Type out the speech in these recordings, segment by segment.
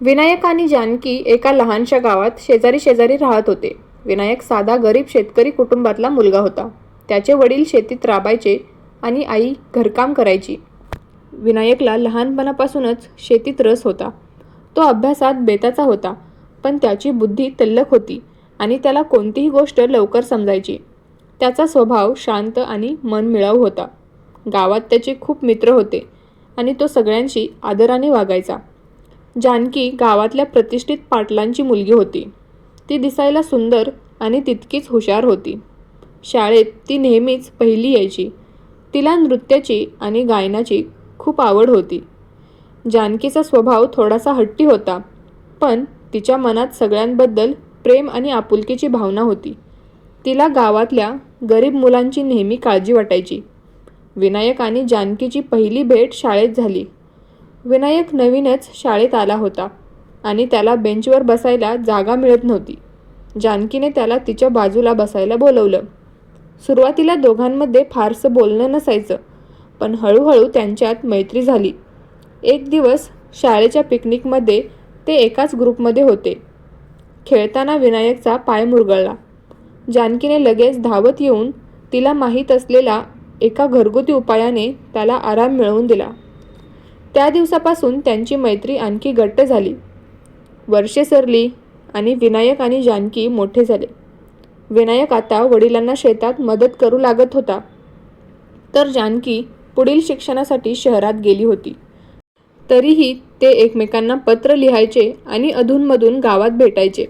विनायक आणि जानकी एका लहानशा गावात शेजारी शेजारी राहत होते. विनायक साधा गरीब शेतकरी कुटुंबातला मुलगा होता. त्याचे वडील शेतीत राबायचे आणि आई घरकाम करायची. विनायकला लहानपणापासूनच शेतीत रस होता. तो अभ्यासात बेताचा होता पण त्याची बुद्धी तल्लक होती आणि त्याला कोणतीही गोष्ट लवकर समजायची. त्याचा स्वभाव शांत आणि मनमिळाऊ होता. गावात त्याचे खूप मित्र होते आणि तो सगळ्यांशी आदराने वागायचा. जानकी गावातल्या प्रतिष्ठित पाटलांची मुलगी होती. ती दिसायला सुंदर आणि तितकीच हुशार होती. शाळेत ती नेहमीच पहिली यायची. तिला नृत्याची आणि गायनाची खूप आवड होती. जानकीचा स्वभाव थोडासा हट्टी होता पण तिच्या मनात सगळ्यांबद्दल प्रेम आणि आपुलकीची भावना होती. तिला गावातल्या गरीब मुलांची नेहमी काळजी वाटायची. विनायक आणि जानकीची पहिली भेट शाळेत झाली. विनायक नवीनच शाळेत आला होता आणि त्याला बेंचवर बसायला जागा मिळत नव्हती. जानकीने त्याला तिच्या बाजूला बसायला बोलवलं. सुरुवातीला दोघांमध्ये फारसं बोलणं नसायचं पण हळूहळू त्यांच्यात मैत्री झाली. एक दिवस शाळेच्या पिकनिकमध्ये ते एकाच ग्रुपमध्ये होते. खेळताना विनायकचा पाय मुरगळला. जानकीने लगेच धावत येऊन तिला माहीत असलेला एका घरगुती उपायाने त्याला आराम मिळवून दिला. त्या दिवसापासून त्यांची मैत्री आणखी घट्ट झाली. वर्षे सरली आणि विनायक आणि जानकी मोठे झाले. विनायक आता वडिलांना शेतात मदत करू लागत होता. तर जानकी पुढील शिक्षणासाठी शहरात गेली होती. तरीही ते एकमेकांना पत्र लिहायचे आणि अधूनमधून गावात भेटायचे.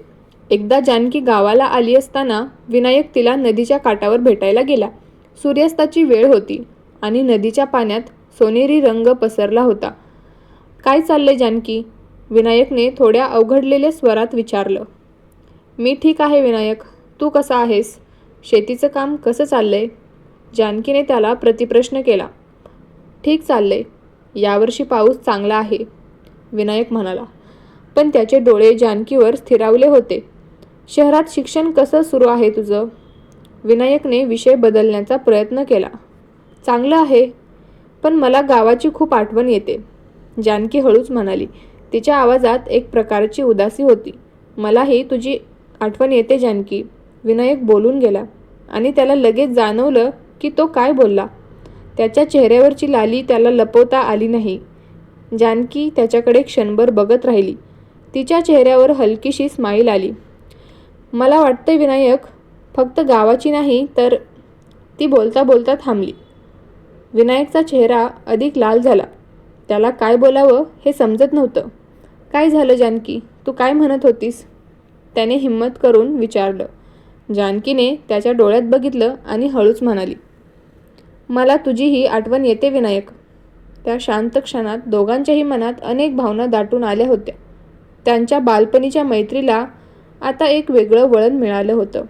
एकदा जानकी गावाला आली असताना विनायक तिला नदीच्या काठावर भेटायला गेला. सूर्यास्ताची वेळ होती आणि नदीच्या पाण्यात सोनेरी रंग पसरला होता. काय चाललंय जानकी विनायकने थोड्या अवघडलेल्या स्वरात विचारलं. मी ठीक आहे विनायक. तू कसा आहेस? शेतीचं काम कसं चाललंय जानकीने त्याला प्रतिप्रश्न केला. ठीक चाललंय. यावर्षी पाऊस चांगला आहे विनायक म्हणाला. पण त्याचे डोळे जानकीवर स्थिरावले होते. शहरात शिक्षण कसं सुरू आहे तुझं विनायकने विषय बदलण्याचा प्रयत्न केला. चांगलं आहे. पण मला गावाची खूप आठवण येते. जानकी हळूच म्हणाली तिच्या आवाजात एक प्रकारची उदासी होती. मलाही तुझी आठवण येते जानकी. विनायक बोलून गेला आणि त्याला लगेच जाणवलं की तो काय बोलला. त्याच्या चेहऱ्यावरची लाली त्याला लपवता आली नाही. जानकी त्याच्याकडे क्षणभर बघत राहिली. तिच्या चेहऱ्यावर हलकीशी स्माईल आली. मला वाटतं विनायक फक्त गावाची नाही तर ती बोलता बोलता थांबली. विनायकचा चेहरा अधिक लाल झाला. त्याला काय बोलावं हे समजत नव्हतं. काय झालं जानकी? तू काय म्हणत होतीस? त्याने हिंमत करून विचारलं. जानकीने त्याच्या डोळ्यात बघितलं आणि हळूच म्हणाली मला तुझीही आठवण येते विनायक. त्या शांत क्षणात दोघांच्याही मनात अनेक भावना दाटून आल्या होत्या. त्यांच्या बालपणीच्या मैत्रीला आता एक वेगळं वळण मिळालं होतं.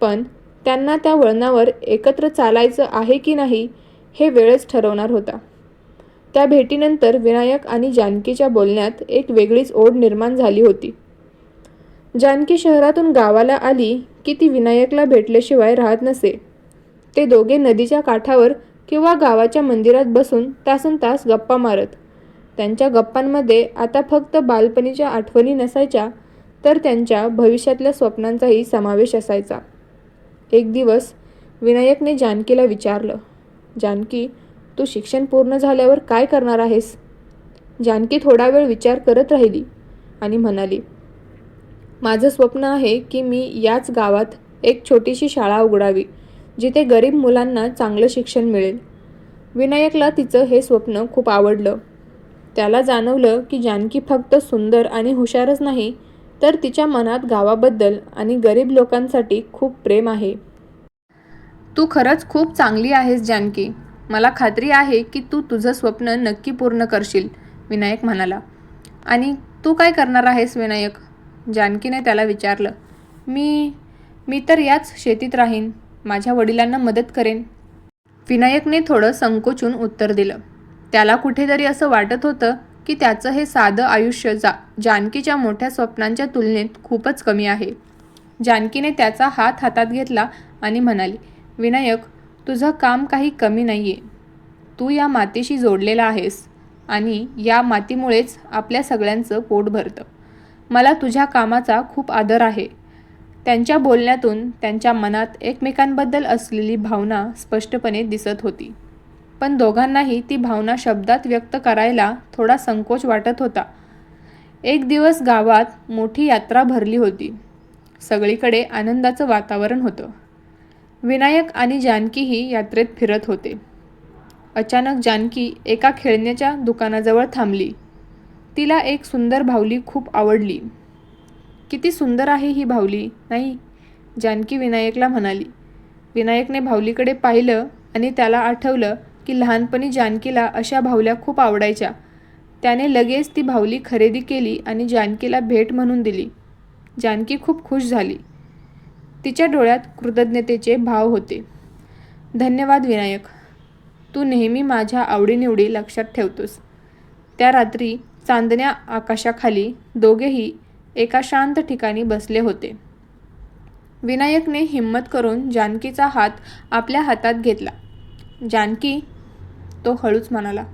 पण त्यांना त्या वळणावर एकत्र चालायचं आहे की नाही हे वेळच ठरवणार होता. त्या भेटीनंतर विनायक आणि जानकीच्या बोलण्यात एक वेगळीच ओढ निर्माण झाली होती. जानकी शहरातून गावाला आली की ती विनायकला भेटल्याशिवाय राहत नसे. ते दोघे नदीच्या काठावर किंवा गावाच्या मंदिरात बसून तासन तास गप्पा मारत. त्यांच्या गप्पांमध्ये आता फक्त बालपणीच्या आठवणी नसायच्या तर त्यांच्या भविष्यातल्या स्वप्नांचाही समावेश असायचा. एक दिवस विनायकने जानकीला विचारलं जानकी तू शिक्षण पूर्ण झाल्यावर काय करणार आहेस? जानकी थोडा वेळ विचार करत राहिली आणि म्हणाली माझं स्वप्न आहे की मी याच गावात एक छोटीशी शाळा उघडावी जिथे गरीब मुलांना चांगलं शिक्षण मिळेल. विनायकला तिचं हे स्वप्न खूप आवडलं. त्याला जाणवलं की जानकी फक्त सुंदर आणि हुशारच नाही तर तिच्या मनात गावाबद्दल आणि गरीब लोकांसाठी खूप प्रेम आहे. तू खरंच खूप चांगली आहेस जानकी. मला खात्री आहे की तू तुझं स्वप्न नक्की पूर्ण करशील विनायक म्हणाला. आणि तू काय करणार आहेस विनायक? जानकीने त्याला विचारलं. मी मी तर याच शेतीत राहीन. माझ्या वडिलांना मदत करेन. विनायकने थोडं संकोचून उत्तर दिलं. त्याला कुठेतरी असं वाटत होतं की त्याचं हे साधं आयुष्य जा जानकीच्या मोठ्या स्वप्नांच्या तुलनेत खूपच कमी आहे. जानकीने त्याचा हात हातात घेतला आणि म्हणाली विनायक तुझं काम काही कमी नाही आहे तू या मातीशी जोडलेला आहेस आणि या मातीमुळेच आपल्या सगळ्यांचं पोट भरतं. मला तुझ्या कामाचा खूप आदर आहे. त्यांच्या बोलण्यातून त्यांच्या मनात एकमेकांबद्दल असलेली भावना स्पष्टपणे दिसत होती. पण दोघांनाही ती भावना शब्दात व्यक्त करायला थोडा संकोच वाटत होता. एक दिवस गावात मोठी यात्रा भरली होती. सगळीकडे आनंदाचं वातावरण होतं. विनायक आणि जानकीही यात्रेत फिरत होते. अचानक जानकी एका खेळण्याच्या दुकानाजवळ थांबली. तिला एक सुंदर भावली खूप आवडली. किती सुंदर आहे ही भावली नाही? जानकी विनायकला म्हणाली. विनायकने भावलीकडे पाहिलं आणि त्याला आठवलं की लहानपणी जानकीला अशा भावल्या खूप आवडायच्या. त्याने लगेच ती भावली खरेदी केली आणि जानकीला भेट म्हणून दिली. जानकी खूप खुश झाली. तिच्या डोळ्यात कृतज्ञतेचे भाव होते. धन्यवाद विनायक. तू नेहमी माझ्या आवडीनिवडी लक्षात ठेवतोस. त्या रात्री चांदण्या आकाशाखाली दोघेही एका शांत ठिकाणी बसले होते. विनायकने हिंमत करून जानकीचा हात आपल्या हातात घेतला. जानकी तो हळूच म्हणाला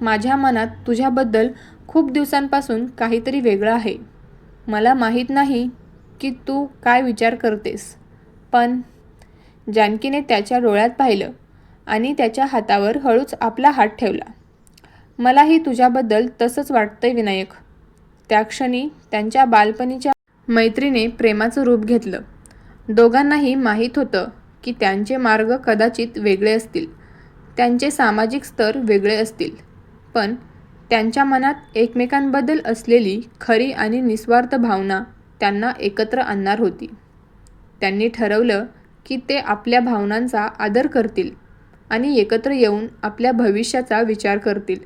माझ्या मनात तुझ्याबद्दल खूप दिवसांपासून काहीतरी वेगळं आहे. मला माहीत नाही की तू काय विचार करतेस? पण जानकीने त्याच्या डोळ्यात पाहिलं आणि त्याच्या हातावर हळूच आपला हात ठेवला. मलाही तुझ्याबद्दल तसंच वाटतंय विनायक. त्या क्षणी त्यांच्या बालपणीच्या मैत्रीने प्रेमाचं रूप घेतलं. दोघांनाही माहीत होतं की त्यांचे मार्ग कदाचित वेगळे असतील. त्यांचे सामाजिक स्तर वेगळे असतील. पण त्यांच्या मनात एकमेकांबद्दल असलेली खरी आणि निस्वार्थ भावना त्यांना एकत्र आणणार होती. त्यांनी ठरवलं की ते आपल्या भावनांचा आदर करतील आणि एकत्र येऊन आपल्या भविष्याचा विचार करतील.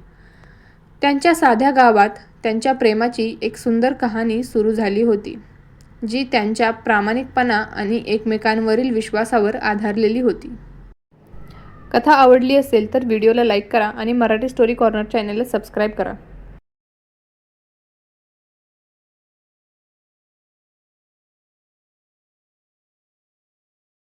त्यांच्या साध्या गावात त्यांच्या प्रेमाची एक सुंदर कहाणी सुरू झाली होती जी त्यांच्या प्रामाणिकपणा आणि एकमेकांवरील विश्वासावर आधारलेली होती. कथा आवडली असेल तर व्हिडिओला लाईक करा आणि मराठी स्टोरी कॉर्नर चॅनलला सबस्क्राईब करा.